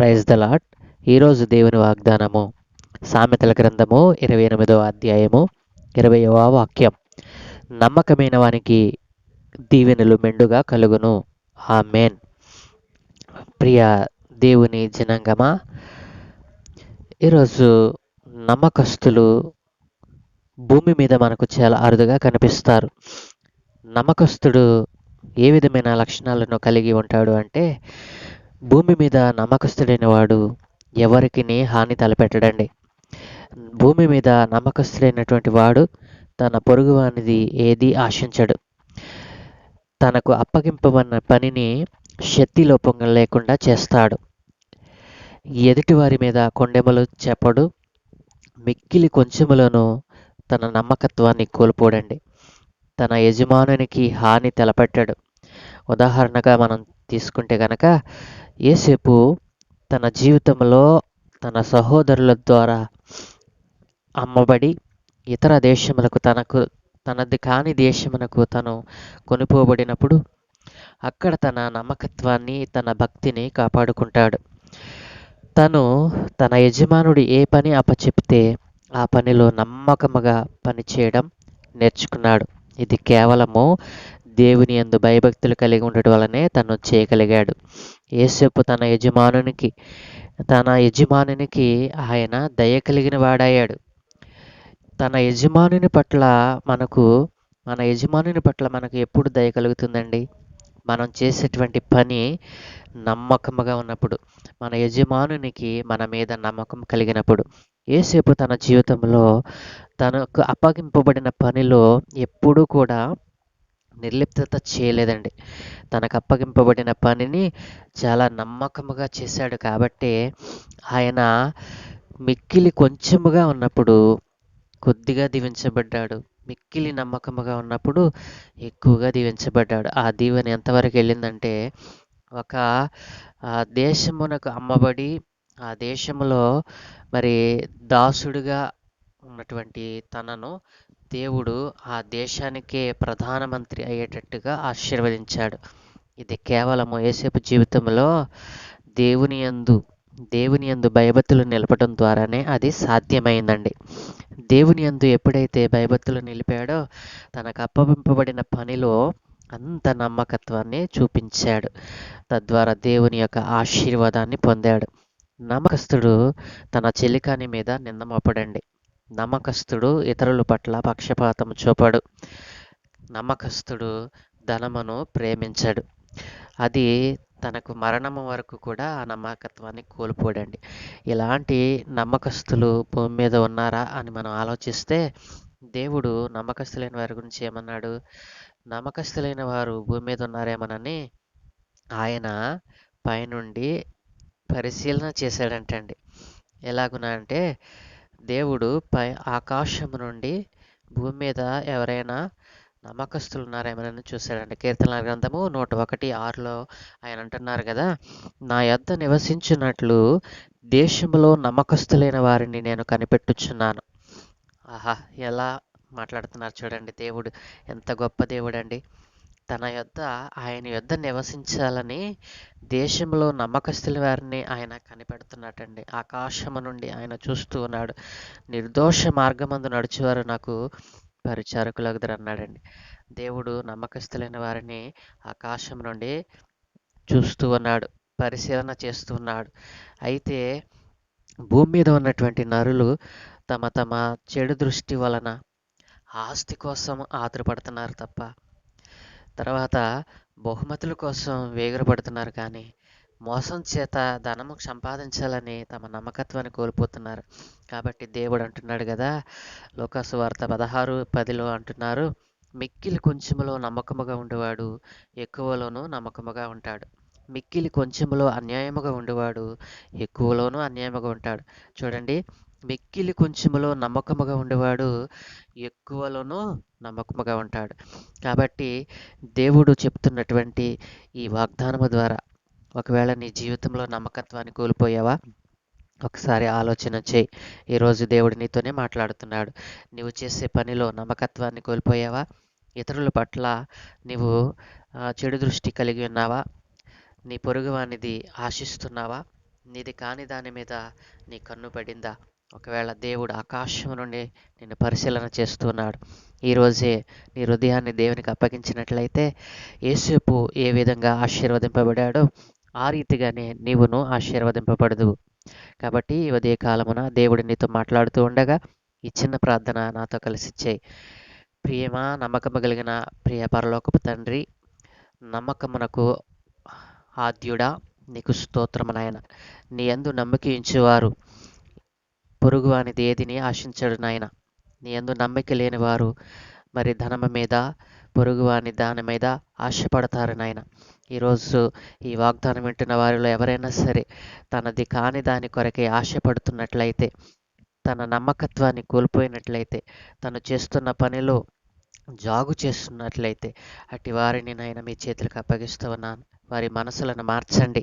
Praise the lot ఈరోజు దేవుని వాగ్దానము సామెతల గ్రంథము ఇరవై ఎనిమిదవ అధ్యాయము ఇరవయవ వాక్యం. నమ్మకమైన వానికి దీవెనలు మెండుగా కలుగును. ఆ మేన్ ప్రియ దేవుని జనాంగమా ఈరోజు నమ్మకస్తులు భూమి మీద మనకు చాలా అరుదుగా కనిపిస్తారు. నమ్మకస్తుడు ఏ విధమైన లక్షణాలను కలిగి ఉంటాడు అంటే భూమి మీద నమ్మకస్తుడైన వాడు ఎవరికి హాని తలపెట్టడండి. భూమి మీద నమ్మకస్తుడైనటువంటి వాడు తన పొరుగువానిది ఏది ఆశించడు. తనకు అప్పగింపబడిన పనిని శక్తి లోపం లేకుండా చేస్తాడు. ఎదుటివారి మీద కొండెమలు చెప్పడు మిక్కిలి కొంచెములను తన నమ్మకత్వాన్ని కోల్పోడండి. తన యజమానునికి హాని తలపెట్టాడు. ఉదాహరణగా మనం తీసుకుంటే కనుక ఏసేపు తన జీవితంలో తన సహోదరుల ద్వారా అమ్మబడి ఇతర దేశములకు తనకు తనది కాని దేశమునకు తను కొనిపోబడినప్పుడు అక్కడ తన నమ్మకత్వాన్ని తన భక్తిని కాపాడుకుంటాడు. తను తన యజమానుడు ఏ పని అప్పచెప్తే ఆ పనిలో నమ్మకముగా పనిచేయడం నేర్చుకున్నాడు. ఇది కేవలము దేవుని యందు భయభక్తులు కలిగి ఉండటం వలనే తను చేయగలిగాడు. ఏసేపు తన యజమానునికి తన యజమానునికి ఆయన దయ కలిగిన వాడయ్యాడు. తన యజమానుని పట్ల మనకు మన యజమానుని పట్ల మనకు ఎప్పుడు దయ కలుగుతుందండి? మనం చేసేటువంటి పని నమ్మకముగా ఉన్నప్పుడు మన యజమానునికి మన మీద నమ్మకం కలిగినప్పుడు. ఏసేపు తన జీవితంలో తనకు అప్పగింపబడిన పనిలో ఎప్పుడూ కూడా నిర్లిప్తత చేయలేదండి. తనకు అప్పగింపబడిన పనిని చాలా నమ్మకముగా చేశాడు కాబట్టి ఆయన మిక్కిలి కొంచెముగా ఉన్నప్పుడు కొద్దిగా దీవించబడ్డాడు. మిక్కిలి నమ్మకముగా ఉన్నప్పుడు ఎక్కువగా దీవించబడ్డాడు. ఆ దీవెన ఎంతవరకు వెళ్ళిందంటే ఒక దేశమునకు అమ్మబడి ఆ దేశంలో మరి దాసుడుగా ఉన్నటువంటి తనను దేవుడు ఆ దేశానికే ప్రధానమంత్రి అయ్యేటట్టుగా ఆశీర్వదించాడు. ఇది కేవలము ఏసేపు జీవితంలో దేవుని యందు దేవుని యందు భయభక్తులు నిలపడం ద్వారానే అది సాధ్యమైందండి. దేవుని యందు ఎప్పుడైతే భయభక్తులు నిలిపాడో తనకు అప్పగింపబడిన పనిలో అంత నమ్మకత్వాన్ని చూపించాడు. తద్వారా దేవుని యొక్క ఆశీర్వాదాన్ని పొందాడు. నమ్మకస్తుడు తన చెలికాని మీద నిందమోపడండి. నమ్మకస్తుడు ఇతరుల పట్ల పక్షపాతం చూపడు. నమ్మకస్తుడు ధనమును ప్రేమించడు. అది తనకు మరణము వరకు కూడా ఆ నమ్మకత్వాన్ని కోల్పోడండి. ఇలాంటి నమ్మకస్తులు భూమి మీద ఉన్నారా అని మనం ఆలోచిస్తే దేవుడు నమ్మకస్తులైన వారి గురించి ఏమన్నాడు? నమ్మకస్తులైన వారు భూమి మీద ఉన్నారేమనని ఆయన పైనుండి పరిశీలన చేశాడంటండి. ఎలాగునా అంటే దేవుడు పై ఆకాశం నుండి భూమి మీద ఎవరైనా నమ్మకస్తులున్నారేమని చూశాడండి కీర్తన గ్రంథము నూట ఒకటి ఆరులో ఆయన అంటున్నారు కదా నా యొద్ద నివసించినట్లు దేశంలో నమ్మకస్తులైన వారిని నేను కనిపెట్టుచున్నాను. ఆహా ఎలా మాట్లాడుతున్నారు చూడండి దేవుడు ఎంత గొప్ప దేవుడు అండి తన యొద్ద ఆయన యొద్ద నివసించాలని దేశంలో నమ్మకస్తుల వారిని ఆయన కనిపెడుతున్నట్టండి ఆకాశము నుండి ఆయన చూస్తూ ఉన్నాడు. నిర్దోష మార్గమందు నడిచేవారు నాకు పరిచారకులగుదరు అన్నాడండి. దేవుడు నమ్మకస్తులైన వారిని ఆకాశం నుండి చూస్తూ ఉన్నాడు. పరిశీలన చేస్తూ ఉన్నాడు. అయితే భూమి మీద ఉన్నటువంటి నరులు తమ తమ చెడు దృష్టి వలన ఆస్తి కోసం ఆతురపడుతున్నారు తప్ప తర్వాత బహుమతుల కోసం వేగురపడుతున్నారు కానీ మోసం చేత ధనము సంపాదించాలని తమ నమ్మకత్వాన్ని కోల్పోతున్నారు. కాబట్టి దేవుడు అంటున్నాడు కదా లోకాసు వార్త పదహారు పదిలో అంటున్నారు మిక్కిలి కొంచెములో నమ్మకముగా ఉండేవాడు ఎక్కువలోనూ నమ్మకముగా ఉంటాడు. మిక్కిలి కొంచెములో అన్యాయముగా ఉండేవాడు ఎక్కువలోనూ అన్యాయముగా ఉంటాడు. చూడండి మిక్కిలి కొంచెములో నమ్మకముగా ఉండేవాడు ఎక్కువలోనూ నమ్మకముగా ఉంటాడు. కాబట్టి దేవుడు చెప్తున్నటువంటి ఈ వాగ్దానము ద్వారా ఒకవేళ నీ జీవితంలో నమ్మకత్వాన్ని కోల్పోయావా? ఒకసారి ఆలోచన చేయి. ఈరోజు దేవుడు నీతోనే మాట్లాడుతున్నాడు. నీవు చేసే పనిలో నమ్మకత్వాన్ని కోల్పోయావా? ఇతరుల పట్ల నీవు చెడు దృష్టి కలిగి ఉన్నావా? నీ పొరుగువానిది ఆశిస్తున్నావా? నీది కాని దాని మీద నీ కన్ను పడిందా? ఒకవేళ దేవుడు ఆకాశం నుండి నిన్ను పరిశీలన చేస్తున్నాడు ఈరోజే నీ హృదయాన్ని దేవునికి అప్పగించినట్లయితే యేసేపు ఏ విధంగా ఆశీర్వదింపబడాడో ఆ రీతిగానే నీవును ఆశీర్వదింపబడదు. కాబట్టి ఉదయ కాలమున దేవుడు నీతో మాట్లాడుతూ ఉండగా ఈ చిన్న ప్రార్థన నాతో కలిసి చేయి. ప్రియమా నమ్మకము కలిగిన ప్రియ పరలోకపు తండ్రి నమ్మకమునకు ఆద్యుడా నీకు స్తోత్రము నాయన. నీ ఎందు నమ్మకించేవారు ఉంచేవారు దేదిని ఏదిని ఆశించడు నాయన. నీ ఎందు నమ్మిక లేని వారు మరి ధనము మీద పొరుగువాని దాని మీద ఆశపడతారు నాయన. ఈరోజు ఈ వాగ్దానం వింటున్న వారిలో ఎవరైనా సరే తనది కాని దాని కొరకే ఆశపడుతున్నట్లయితే తన నమ్మకత్వాన్ని కోల్పోయినట్లయితే తను చేస్తున్న పనిలో జాగు చేస్తున్నట్లయితే అట్టి వారిని నాయన మీ చేతులకు అప్పగిస్తూ ఉన్నాను. వారి మనసులను మార్చండి.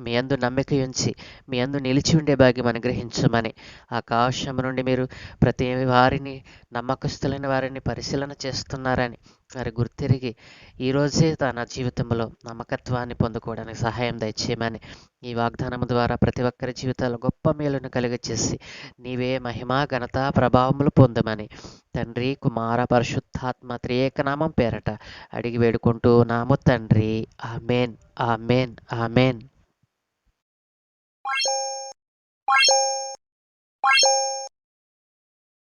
మీ అందు నమ్మిక ఉంచి మీ అందు నిలిచి ఉండే భాగ్యం అనుగ్రహించమని ఆకాశం నుండి మీరు ప్రతి వారిని నమ్మకస్తులైన వారిని పరిశీలన చేస్తున్నారని వారి గుర్తిరిగి ఈరోజే తన జీవితంలో నమ్మకత్వాన్ని పొందుకోవడానికి సహాయం దయచేయమని ఈ వాగ్దానం ద్వారా ప్రతి ఒక్కరి జీవితాల్లో గొప్ప మేలును కలిగచేసి నీవే మహిమా ఘనత ప్రభావములు పొందమని తండ్రి కుమార పరిశుద్ధాత్మ త్రియేకనామం పేరట అడిగి వేడుకుంటూ నాము తండ్రి. Amen amen amen.